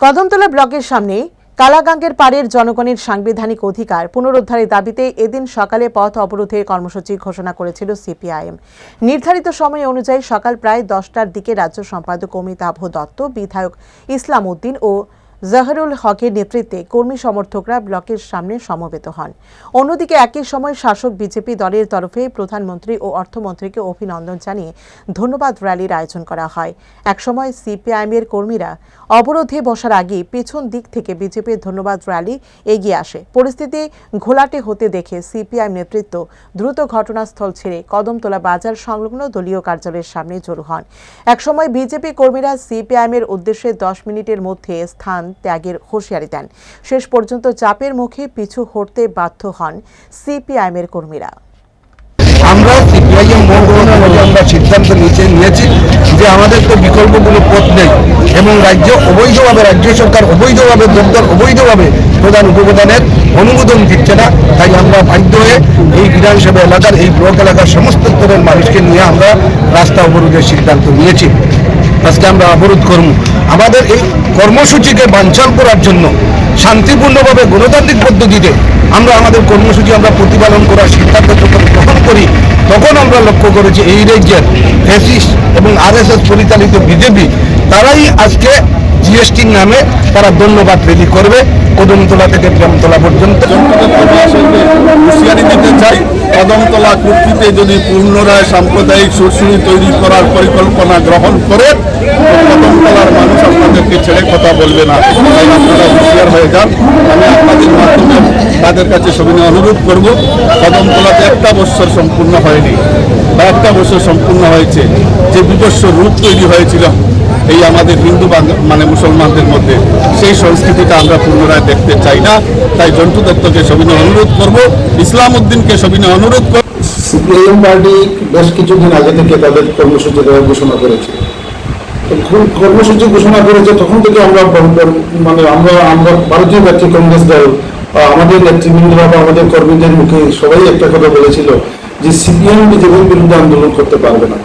কদমতলা ব্লকের সামনে কালাগাঙ্গের পাড়ের জনগণের সাংবিধানিক অধিকার পুনরুদ্ধারের দাবিতে এদিন সকালে পথ অবরোধের কর্মসূচি ঘোষণা করেছিল সিপিআইএম। নির্ধারিত সময় অনুযায়ী সকাল প্রায় দশটার দিকে রাজ্য সম্পাদক অমিতাভ দত্ত, বিধায়ক ইসলাম উদ্দিন ও জাহরুল হকের নেতৃত্বে কর্মী সমর্থকরা ব্লকের সামনে সমবেত হন। অন্যদিকে একই সময় শাসক বিজেপি দলের তরফে প্রধানমন্ত্রী ও অর্থমন্ত্রীকে অভিনন্দন জানিয়ে ধন্যবাদ র্যালির আয়োজন করা হয়। একসময় সিপিআইএমের কর্মীরা অবরোধে বসার আগে পেছন দিক থেকে বিজেপির ধন্যবাদ র্যালি এগিয়ে আসে। পরিস্থিতি ঘোলাটে হতে দেখে সিপিআইএম নেতৃত্ব দ্রুত ঘটনাস্থল ছেড়ে কদমতলা বাজার সংলগ্ন দলীয় কার্যালয়ের সামনে জড়ো হন। একসময় বিজেপি কর্মীরা সিপিআইএমের উদ্দেশ্যে দশ মিনিটের মধ্যে স্থান ত্যাগের হুঁশিয়ারি দেন। শেষ পর্যন্ত চাপের মুখে পিছু হটতে বাধ্য হন সিপিআইএমের কর্মীরা। আমরা সিপিআইএম মঙ্গলবার মধ্যে আমরা সিদ্ধান্ত নিচে নিয়েছি যে আমাদের তো বিকল্প কোনো পথ নেই এবং রাজ্য অবৈধভাবে, রাজ্য সরকার অবৈধভাবে, দপ্তর অবৈধভাবে প্রধান উপপ্রধানের অনুমোদন দিচ্ছে না। তাই আমরা বাধ্য হয়ে এই বিধানসভা এলাকার, এই ব্লক এলাকার সমস্ত স্তরের মানুষকে নিয়ে আমরা রাস্তা অবরোধের সিদ্ধান্ত নিয়েছি। আজকে আমরা অবরোধ করব। আমাদের এই কর্মসূচিকে বাঞ্ছাল করার জন্য শান্তিপূর্ণভাবে গণতান্ত্রিক পদ্ধতিতে আমরা আমাদের কর্মসূচি আমরা প্রতিপালন করার সিদ্ধান্ত যখন গ্রহণ করি, তখন আমরা লক্ষ্য করেছি এই রাজ্যের ফেসিস এবং আরএসএস পরিচালিত বিজেপি, তারাই আজকে জিএসটির নামে তারা ধন্যবাদ রেলি করবে। কদমতলা থেকে প্রেমতলা পর্যন্ত। হুঁশিয়ারি চাই, কদমতলা কর্তৃতে যদি পুনরায় সাম্প্রদায়িক সুরসুরি তৈরি করার পরিকল্পনা গ্রহণ করে, কদমতলার মানুষ আপনাদেরকে ছেড়ে কথা বলবে না। তাই আপনারা হুঁশিয়ার হয়ে যান। আমি আপনাদের মাধ্যমে তাদের কাছে সবিনয় অনুরোধ করব, কদমতলাতে একটা বৎসর সম্পূর্ণ হয়নি। বা একটা বছর সম্পূর্ণ হয়েছে। যে বিবস্ব রূপ তৈরি হয়েছিল এই আমাদের হিন্দু মানে মুসলমানদের মধ্যে সেই সংস্কৃতিটা আমরা পুনরায় দেখতে চাই না। তাই জন্টু দত্তকে সবিনয় অনুরোধ করব, ইসলাম উদ্দিনকে সবিনয় অনুরোধ করব সিপিআইএম পার্টি বেশ কিছুদিন আগে থেকে তাদের কর্মসূচি দেওয়ার ঘোষণা করেছে। কর্মসূচি ঘোষণা করেছে, তখন থেকে আমরা মানে আমরা আমরা ভারতীয় জাতীয় কংগ্রেস দল আমাদের নেতৃবৃন্দরা বা আমাদের কর্মীদের মুখে সবাই একটা কথা বলেছিল যে সিপিএম বিজেপির বিরুদ্ধে আন্দোলন করতে পারবে না।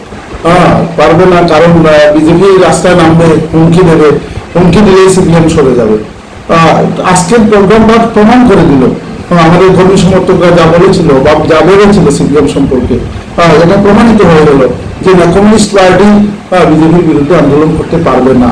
হ্যাঁ পারবে না, কারণ বিজেপি রাস্তায় নামবে, হুমকি দেবে, হুমকি দিলেই সিপিএম সরে যাবে। আজকের প্রোগ্রামটা প্রমাণ করে দিল। আমাদের ধর্মী সমর্থকরা যা বলেছিল বা যা বলেছিল সিপিএম সম্পর্কে এটা প্রমাণিত হয়ে গেল যে না, কমিউনিস্ট পার্টি বিজেপির বিরুদ্ধে আন্দোলন করতে পারবে না।